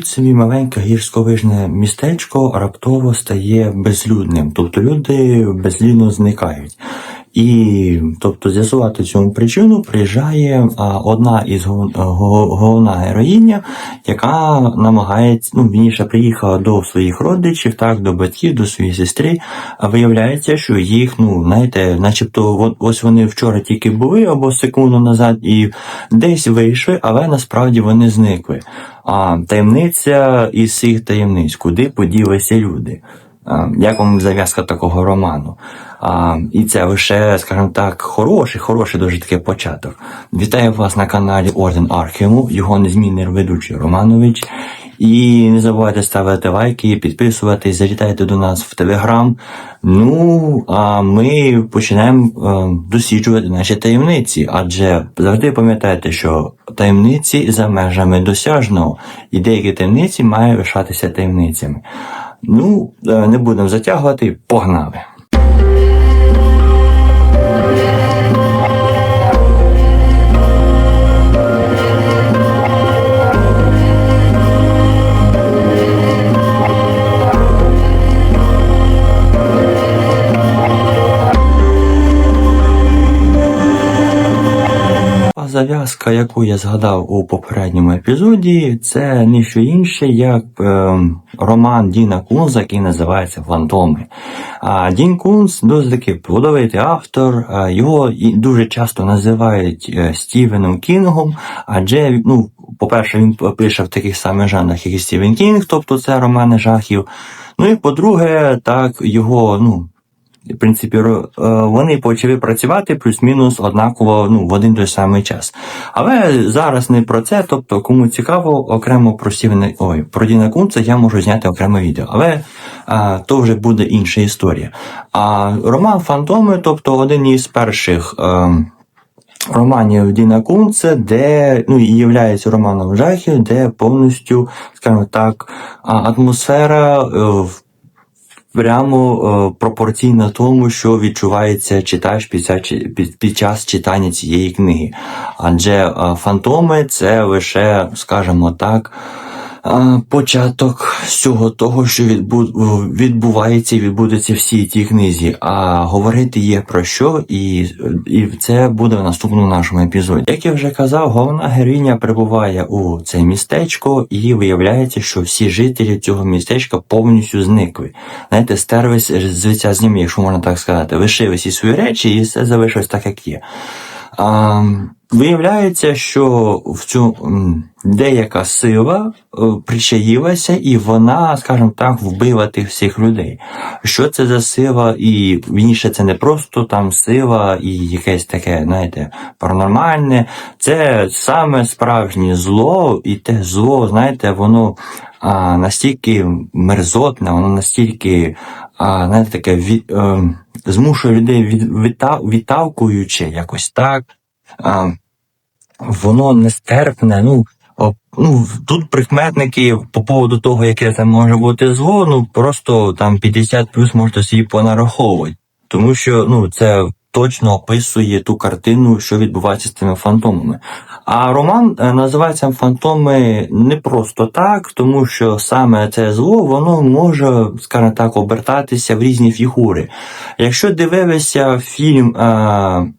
Собі маленьке гірськовижне містечко раптово стає безлюдним, тобто люди безлідно зникають. І тобто з'ясувати цьому причину приїжджає одна із гол- головна героїня, яка намагається, ну вірніше, приїхала до своїх родичів, так, до батьків, до своєї сестри. А виявляється, що їх, ну, знаєте, начебто, ось вони вчора тільки були або секунду назад і десь вийшли, але насправді вони зникли. А таємниця із всіх таємниць, куди поділися люди. Як вам зав'язка такого роману? І це лише, скажімо так, хороший, хороший дуже такий початок. Вітаю вас на каналі Орден Архіму, його незмінний ведучий Романович. І не забувайте ставити лайки, підписуватись, завітайте до нас в Телеграм. Ну, а ми почнемо е, досліджувати наші таємниці, адже завжди пам'ятайте, що таємниці за межами досяжного, і деякі таємниці мають лишатися таємницями. Ну, е, не будемо затягувати, погнали. А яку я згадав у попередньому епізоді, це не що інше, як е, роман Діна Кунза, який називається Фантоми. А Дін Кунз досить таки плодовитий автор. Його дуже часто називають е, Стівеном Кінгом, адже, ну, по-перше, він пише в таких самих жанрах, як і Стівен Кінг, тобто це романи жахів. Ну і по-друге, так його, ну. В принципі, е, вони почали працювати плюс-мінус однаково ну, в один той самий час. Але зараз не про це, тобто, кому цікаво, окремо про Стівена, ой, про Діна Кунца я можу зняти окреме відео. Але а, то вже буде інша історія. А роман Фантоми, тобто один із перших. Е, Романів Діна Кунца, де ну і являється романом жахів, де повністю, скажімо так, атмосфера е, в- прямо е, пропорційна тому, що відчувається читач під, час читання цієї книги. Адже е, фантоми це лише, скажімо так, початок всього того, що відбу, відбувається і відбудеться в всій тій книзі. А говорити є про що, і, і це буде в наступному нашому епізоді. Як я вже казав, головна героїня прибуває у це містечко, і виявляється, що всі жителі цього містечка повністю зникли. Знаєте, стерлись з лиця землі, якщо можна так сказати, лишили всі свої речі, і все залишилось так, як є. А, виявляється, що в цю деяка сила е, причаїлася, і вона, скажімо так, вбила тих всіх людей. Що це за сила? І вірніше, це не просто там сила і якесь таке, знаєте, паранормальне. Це саме справжнє зло, і те зло, знаєте, воно а, настільки мерзотне, воно настільки, а, знаєте, таке від, е, змушує людей від, відта, відталкуючи якось так. А, воно нестерпне. Ну, ну, тут прикметники по поводу того, яке це може бути зло, ну просто там 50 плюс можете собі понараховувати. Тому що ну, це точно описує ту картину, що відбувається з цими фантомами. А роман е, називається Фантоми не просто так, тому що саме це зло воно може, скажімо так, обертатися в різні фігури. Якщо дивилися фільм. Е,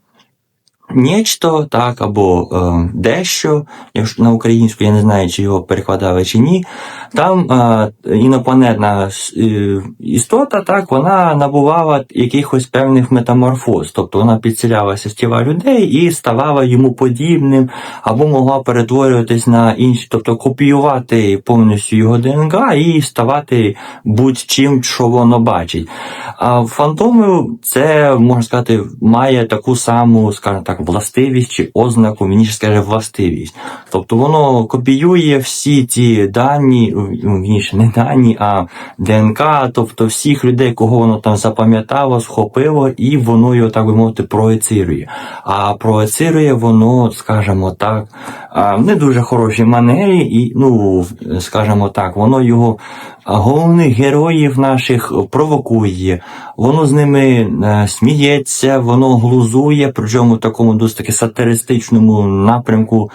Нічто, так, або е, дещо, якщо на українську я не знаю, чи його перекладали чи ні. Там е, інопланетна е, істота, так, вона набувала якихось певних метаморфоз, тобто вона підселялася в тіла людей і ставала йому подібним, або могла перетворюватись на інші, тобто копіювати повністю його ДНК і ставати будь-чим, що воно бачить. А фантоми це, можна сказати, має таку саму, скажімо так, властивість чи ознаку, мені ж скаже властивість. Тобто воно копіює всі ті дані, ну, вірніше, не дані, а ДНК, тобто всіх людей, кого воно там запам'ятало, схопило, і воно його, так би мовити, проецирує. А проецирує воно, скажімо так, не дуже хорошій манері, і, ну, скажімо так, воно його головних героїв наших провокує, воно з ними е, сміється, воно глузує, причому такому досить таки сатиристичному напрямку.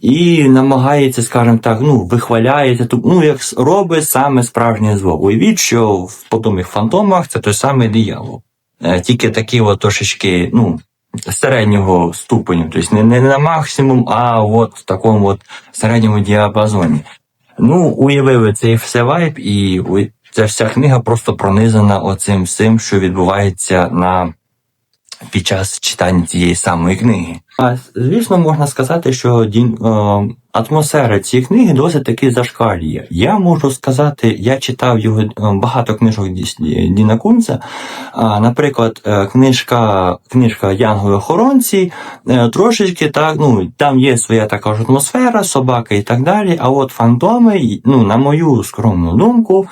і намагається, скажімо так, ну, вихваляється, ну, як робить саме справжнє зло. Уявіть, що в подобних фантомах це той самий диявол. Е, Тільки такий от трошечки, ну, середнього ступеню, тобто не, не на максимум, а от в такому от середньому діапазоні. Ну, уявили цей все вайб, і ця вся книга просто пронизана оцим всім, що відбувається на під час читання цієї самої книги. Звісно, можна сказати, що е, атмосфера цієї книги досить таки зашкалює. Я можу сказати, я читав його е, багато книжок Діна Кунца. Наприклад, е, книжка, книжка Янгові охоронці, трошечки так, ну там є своя така ж атмосфера, собака і так далі. А от фантоми, ну, на мою скромну думку,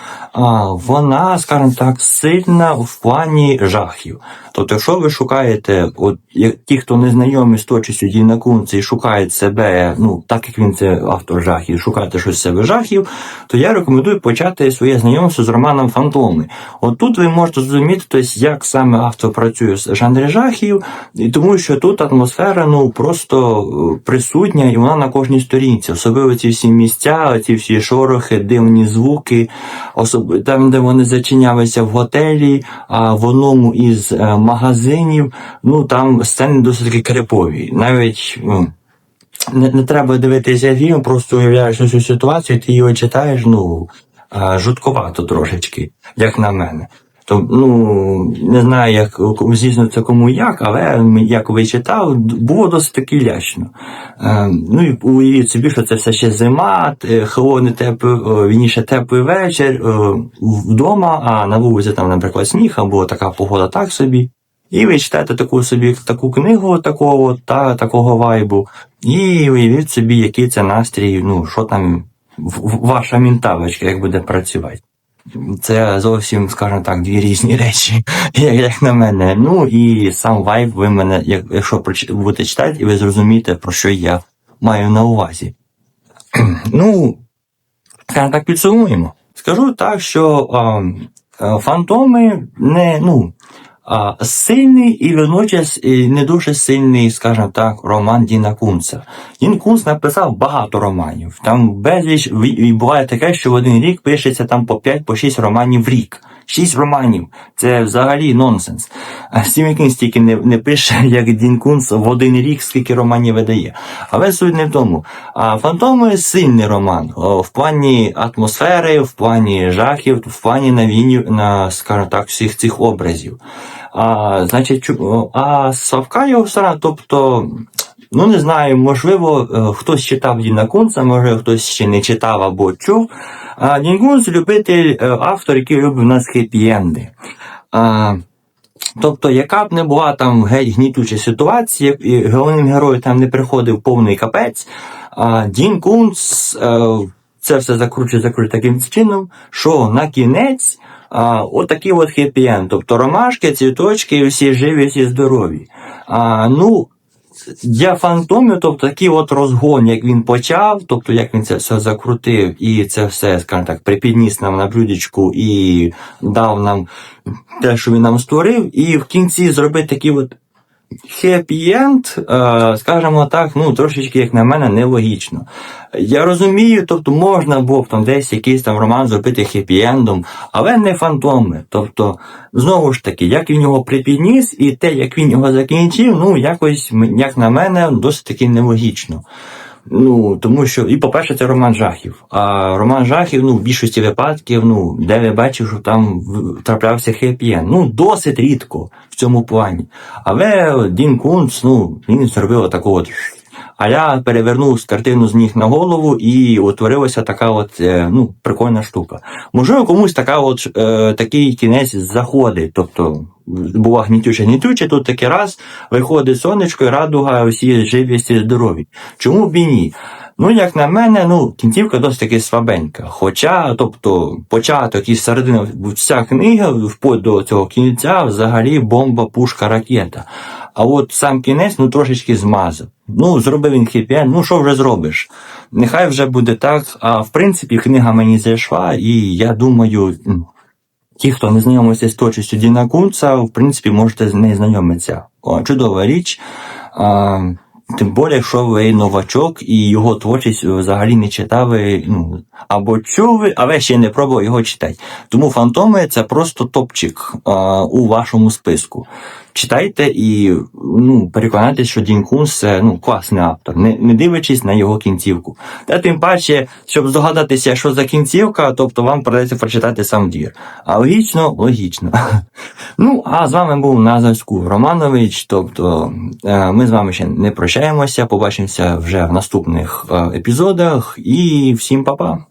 вона, скажімо так, сильна в плані жахів. Тобто, якщо ви шукаєте, от ті, хто не знайомі з точністю Діна Кунца і шукають себе, ну так як він це автор жахів, шукати щось себе жахів, то я рекомендую почати своє знайомство з романом Фантоми. От тут ви можете зрозуміти, тобто, як саме автор працює з жанрі жахів, і тому що тут атмосфера ну просто е, присутня, і вона на кожній сторінці. Особливо ці всі місця, ці всі шорохи, дивні звуки, особ... там, де вони зачинялися в готелі, а в одному із е, магазинів, ну там сцени досить таки крипові. Навіть. ну, не, не треба дивитися фільм, просто уявляєш цю ситуацію, ти його читаєш, ну, а, жутковато трошечки, як на мене. То, ну, не знаю, як звісно, це кому як, але як ви читав, було досить таки лячно. Е, ну і уявіть собі, що це все ще зима, холодний теплий, о, вірніше теплий вечір е, вдома, а на вулиці там, наприклад, сніг, або така погода так собі. І ви читаєте таку собі таку книгу такого, та, такого вайбу, і уявіть собі, який це настрій, ну, що там ваша менталочка, як буде працювати. Це зовсім, скажімо так, дві різні речі, як, на мене. Ну і сам вайб ви мене, як, якщо будете читати, і ви зрозумієте, про що я маю на увазі. ну, скажімо так, підсумуємо. Скажу так, що а, а, фантоми не, ну, сильний і водночас не дуже сильний, скажімо так, роман Діна Кунца. Дін Кунц написав багато романів. Там безліч буває таке, що в один рік пишеться там по 5 по 6 романів в рік. 6 романів. Це взагалі нонсенс. Стівен стільки не, не пише, як Дін Кунц в один рік, скільки романів видає. Але суть не в тому. А фантоми сильний роман в плані атмосфери, в плані жахів, в плані навінів на, скажімо так, всіх цих образів. А, значить, а Савка сторона, тобто, ну не знаю, можливо, е, хтось читав Діна Кунца, може хтось ще не читав або чув. А Дін любитель е, автор, який любить у нас хеппі-енди. Тобто, яка б не була там геть гнітуча ситуація, і головним героєм там не приходив повний капець, Дін Кунц е, це все закручує, закручує таким чином, що на кінець а, отакий от хеппі-енд. Тобто ромашки, цвіточки, всі живі, всі здорові. А, ну, для фантомів, тобто такий от розгон, як він почав, тобто як він це все закрутив, і це все, скажімо так, припідніс нам на блюдечку і дав нам те, що він нам створив, і в кінці зробити такий от хеппі-енд, скажімо так, ну трошечки, як на мене, нелогічно. Я розумію, тобто можна було б там десь якийсь там роман зробити хеппі-ендом, але не фантоми. Тобто, знову ж таки, як він його припідніс, і те, як він його закінчив, ну якось, як на мене, досить таки нелогічно. Ну, тому що, і по-перше, це роман жахів. А роман жахів, ну, в більшості випадків, ну, де ви бачив, що там траплявся хеппі Ну, досить рідко в цьому плані. Але Дін Кунц, ну, він зробив таку от. А я перевернув картину з ніг на голову і утворилася така от, е, ну, прикольна штука. Можливо, комусь така от, е, такий кінець заходить. Тобто, була гнітюча гнітюча, тут таки раз виходить сонечко і радуга, всі живі, всі здорові. Чому б і ні? Ну, як на мене, ну, кінцівка досить таки слабенька. Хоча, тобто, початок і середина, вся книга, вплоть до цього кінця, взагалі бомба, пушка, ракета. А от сам кінець, ну, трошечки змазав. Ну, зробив він хіпі ну що вже зробиш? Нехай вже буде так. А в принципі, книга мені зайшла, і я думаю, ті, хто не знайомиться з точністю Діна Кунца, в принципі, можете з нею знайомитися. О, чудова річ. А, Тим більше, якщо ви новачок і його творчість взагалі не читали, ну, або чули, але ще не пробували його читати. Тому фантоми це просто топчик а, у вашому списку. Читайте і ну, переконайтесь, що Дін Кунс це ну, класний автор, не, не дивлячись на його кінцівку. Та тим паче, щоб здогадатися, що за кінцівка, тобто вам придеться прочитати сам двір. А логічно, логічно. Ну, а з вами був на зв'язку Романович. Тобто, е, ми з вами ще не прощаємося, побачимося вже в наступних е, епізодах. І всім па-па!